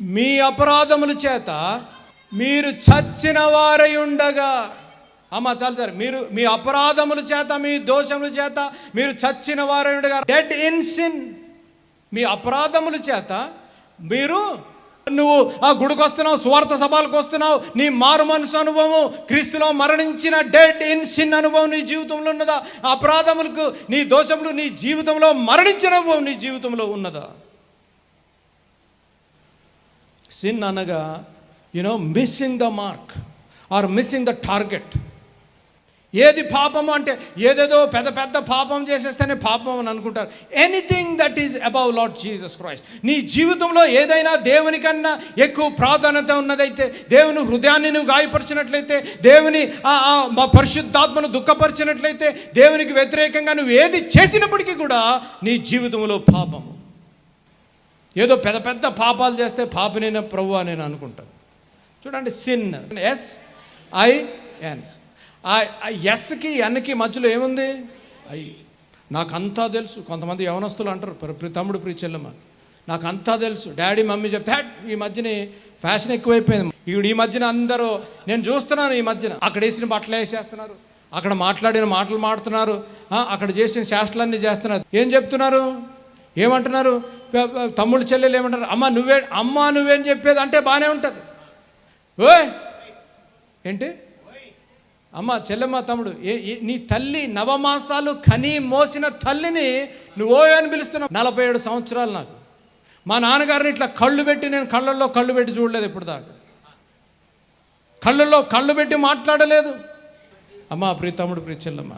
మీ అపరాధముల చేత మీరు చచ్చిన వారై ఉండగా. అమ్మ చాలు సార్ మీరు మీ అపరాధముల చేత మీ దోషముల చేత మీరు చచ్చిన వారై ఉండగా. డెడ్ ఇన్ సిన్ మీ అపరాధముల చేత మీరు నువ్వు ఆ గుడికి వస్తున్నావు స్వార్థ సభలకు వస్తున్నావు నీ మారు మనసు అనుభవం క్రీస్తులో మరణించిన డెడ్ ఇన్ సిన్ అనుభవం నీ జీవితంలో ఉన్నదా? అపరాధములకు నీ దోషములు నీ జీవితంలో మరణించిన అనుభవం నీ జీవితంలో ఉన్నదా? సిన్ అనగా you know missing the mark or missing the target ఏది పాపము అంటే ఏదేదో పెద్ద పెద్ద పాపం చేసేస్తేనే పాపం అని అనుకుంటారు. Anything that is above Lord Jesus Christ నీ జీవితంలో ఏదైనా దేవుని కన్నా ఎక్కువ ప్రాధాన్యత ఉన్నదైతే దేవుని హృదయాన్ని నువ్వు గాయపరిచినట్లయితే దేవుని మా పరిశుద్ధాత్మను దుఃఖపరిచినట్లయితే దేవునికి వ్యతిరేకంగా నువ్వు ఏది చేసినప్పటికీ కూడా నీ జీవితంలో పాపము. ఏదో పెద్ద పెద్ద పాపాలు చేస్తే పాపినైన ప్రభు అని నేను అనుకుంటాను. చూడండి సిన్ ఎస్ ఐ ఎన్ ఆ ఎస్కి ఎన్కి మధ్యలో ఏముంది? ఐ నాకంతా తెలుసు. కొంతమంది యవనస్తులు అంటారు ప్ర- తమ్ముడు ప్రి చెల్లెమ్మ. నాకంతా తెలుసు. డాడీ మమ్మీ చెప్తే ఈ మధ్యన ఫ్యాషన్ ఎక్కువైపోయింది. ఈవిడ ఈ మధ్యన అందరూ నేను చూస్తున్నాను ఈ మధ్యన. అక్కడ వేసిన బట్టలు వేసేస్తున్నారు. అక్కడ మాట్లాడిన మాటలు మాడుతున్నారు. అక్కడ చేసిన శాస్త్రాలన్నీ చేస్తున్నారు. ఏం చెప్తున్నారు? ఏమంటున్నారు? తమ్ముడు చెల్లెలు ఏమంటారు? అమ్మ నువ్వే అమ్మ నువ్వేం చెప్పేది? అంటే బాగానే ఉంటుంది. ఓయ్! ఏంటి? అమ్మ చెల్లెమ్మ తమ్ముడు ఏ నీ తల్లి నవమాసాలు కని మోసిన తల్లిని నువ్వు ఓ అని పిలుస్తున్నావు. నలభై ఏడు సంవత్సరాలు నాకు. మా నాన్నగారిని ఇట్లా కళ్ళు పెట్టి నేను కళ్ళల్లో కళ్ళు పెట్టి చూడలేదు ఇప్పుడు దాకా. కళ్ళల్లో కళ్ళు పెట్టి మాట్లాడలేదు. అమ్మ ప్రియ తమ్ముడు ప్రియ చెల్లెమ్మ.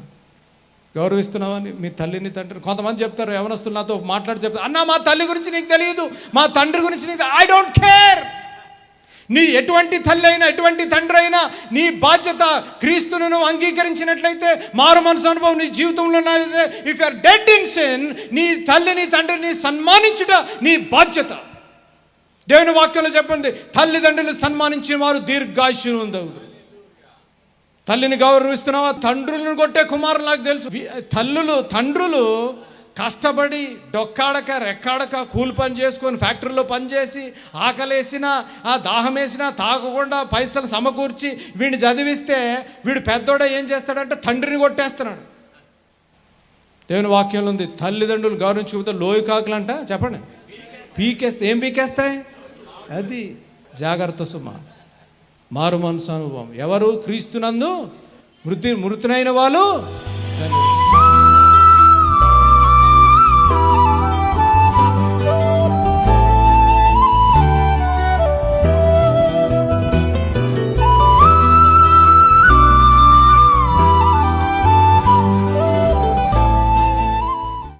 గౌరవిస్తున్నావని మీ తల్లిని తండ్రిని కొంతమంది చెప్తారు యవనస్తులు నాతో మాట్లాడి చెప్తారు. అన్న మా తల్లి గురించి నీకు తెలియదు మా తండ్రి గురించి నీకు ఐ డోంట్ కేర్ నీ ఎటువంటి తల్లి అయినా ఎటువంటి తండ్రి అయినా నీ బాధ్యత క్రీస్తును నువ్వు అంగీకరించినట్లయితే మారు మనసు అనుభవం నీ జీవితంలో ఉన్నట్లయితే if are dead in sin నీ తల్లిని తండ్రిని సన్మానించుట నీ బాధ్యత. దేవుని వాక్యంలో చెప్పండి తల్లిదండ్రులు సన్మానించిన వారు దీర్ఘాయుషులు ఉందవుదు తల్లిని గౌరవిస్తున్నావా? తండ్రులను కొట్టే కుమారులు నాకు తెలుసు. తల్లులు తండ్రులు కష్టపడి డొక్కాడక రెక్కాడక కూలి పని చేసుకొని ఫ్యాక్టరీలో పనిచేసి ఆకలేసిన ఆ దాహం వేసినా తాగకుండా పైసలు సమకూర్చి వీడిని చదివిస్తే వీడు పెద్దోడ ఏం చేస్తాడంటే తండ్రిని కొట్టేస్తున్నాడు. దేవుని వాక్యంలో ఉంది తల్లిదండ్రులు గౌరవించుకుంటే లోయ కాకులంట చెప్పండి. పీకేస్తే ఏం పీకేస్తాయి? అది జాగ్రత్త సుమా. మారు మనసు అనుభవం ఎవరు? క్రీస్తునందు మృతి మృతునైన వాళ్ళు.